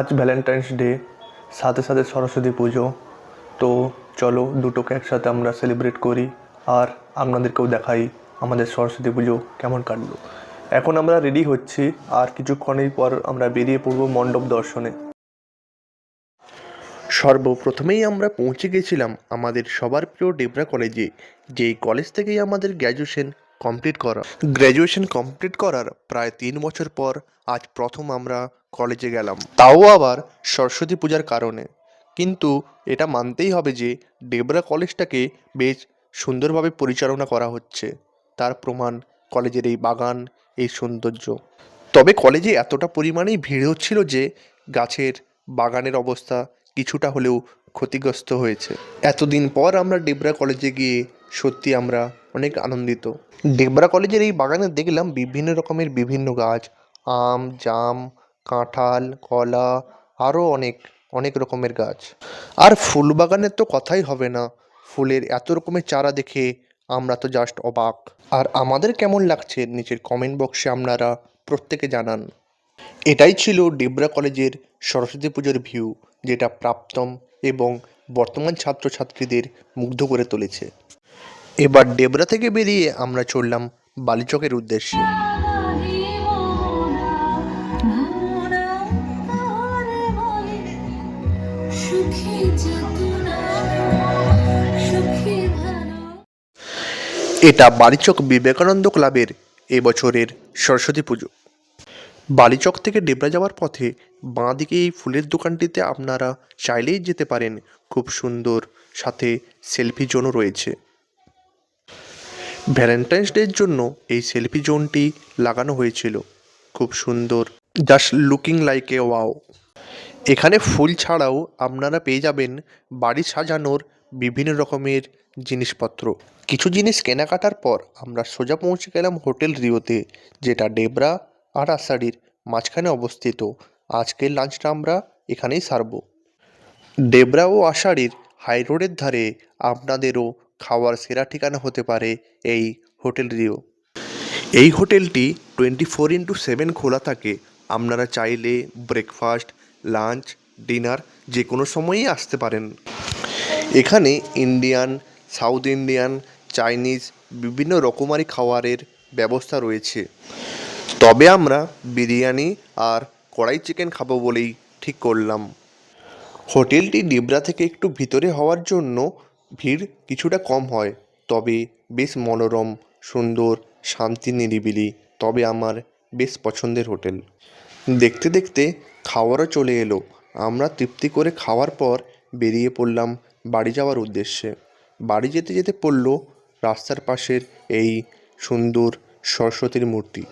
আজ Valentine's day সাথে সাথে সরস্বতী পুজো। তো চলো দুটোকে একসাথে আমরা সেলিব্রেট করি আর আপনাদেরকেও দেখাই আমাদের সরস্বতী পুজো কেমন কাটলো। এখন আমরা রেডি হচ্ছি আর কিছুক্ষণের পর আমরা বেরিয়ে পড়ব মণ্ডপ দর্শনে। সর্বপ্রথমেই আমরা পৌঁছে গেছিলাম আমাদের সবার প্রিয় ডেবরা কলেজে, যেই কলেজ থেকেই আমাদের গ্র্যাজুয়েশন কমপ্লিট করা। গ্র্যাজুয়েশন কমপ্লিট করার প্রায় তিন বছর পর আজ প্রথম আমরা কলেজে গেলাম। তাও আবার সরস্বতী পূজার কারণে। কিন্তু এটা মানতেই হবে যে ডেবরা কলেজটাকে বেশ সুন্দরভাবে পরিচালনা করা হচ্ছে। তার প্রমাণ কলেজের এই বাগান, এই সৌন্দর্য। তবে কলেজে এতটা পরিমাণেই ভিড় হচ্ছিল যে গাছের বাগানের অবস্থা কিছুটা হলেও ক্ষতিগ্রস্ত হয়েছে। এতদিন পর আমরা ডেবরা কলেজে গিয়ে সত্যি আমরা অনেক আনন্দিত। ডেবরা কলেজের এই বাগানে দেখলাম বিভিন্ন রকমের বিভিন্ন গাছ, আম, জাম, কাঁঠাল, কলা, আরও অনেক অনেক রকমের গাছ। আর ফুল বাগানের তো কথাই হবে না, ফুলের এত রকমের চারা দেখে আমরা তো জাস্ট অবাক। আর আমাদের কেমন লাগছে নিচের কমেন্ট বক্সে আপনারা প্রত্যেকে জানান। এটাই ছিল ডেবরা কলেজের সরস্বতী পুজোর ভিউ যেটা প্রাপ্তম এবং বর্তমান ছাত্রছাত্রীদের মুগ্ধ করে তুলেছে। এবার ডেবরা থেকে বেরিয়ে আমরা চললাম বালিচকের উদ্দেশ্যে। এটা বালিচক বিবেকানন্দ ক্লাবের এবছরের সরস্বতী পুজো। বালিচক থেকে ডেবরা যাওয়ার পথে বাঁ দিকে এই ফুলের দোকানটিতে আপনারা চাইলেই যেতে পারেন। খুব সুন্দর সাথে সেলফি জোনও রয়েছে। ভ্যালেন্টাইন্স ডের জন্য এই সেলফি জোনটি লাগানো হয়েছিল। খুব সুন্দর। Just looking like a wow এখানে ফুল ছাড়াও আপনারা পেয়ে যাবেন বাড়ি সাজানোর বিভিন্ন রকমের জিনিসপত্র। কিছু জিনিস কেনাকাটার পর আমরা সোজা পৌঁছে গেলাম হোটেল রিওতে, যেটা ডেবরা আর আষাঢ়ির মাঝখানে অবস্থিত। আজকের লাঞ্চটা আমরা এখানেই সারবো। ডেবরা ও আষাঢ়ির হাই রোডের ধারে আপনাদেরও খাওয়ার সেরা ঠিকানা হতে পারে এই হোটেল রিও। এই হোটেলটি টোয়েন্টি ফোর ইন্টু সেভেন খোলা থাকে। আপনারা চাইলে ব্রেকফাস্ট, লাঞ্চ, ডিনার যে কোনো সময়ই আসতে পারেন। এখানে ইন্ডিয়ান, সাউথ ইন্ডিয়ান, চাইনিজ বিভিন্ন রকমারি খাবারের ব্যবস্থা রয়েছে। তবে আমরা বিরিয়ানি আর কড়াই চিকেন খাব বলেই ঠিক করলাম। হোটেলটি ডিবরা থেকে একটু ভিতরে হওয়ার জন্য ভিড় কিছুটা কম হয়, তবে বেশ মনোরম, সুন্দর, শান্তি নিরিবিলি, তবে আমার বেশ পছন্দের হোটেল। দেখতে দেখতে খাওয়ারও চলে এলো। আমরা তৃপ্তি করে খাওয়ার পর বেরিয়ে পড়লাম বাড়ি যাওয়ার উদ্দেশ্যে। বাড়ি যেতে যেতে পড়ল রাস্তার পাশের এই সুন্দর সরস্বতীর মূর্তি।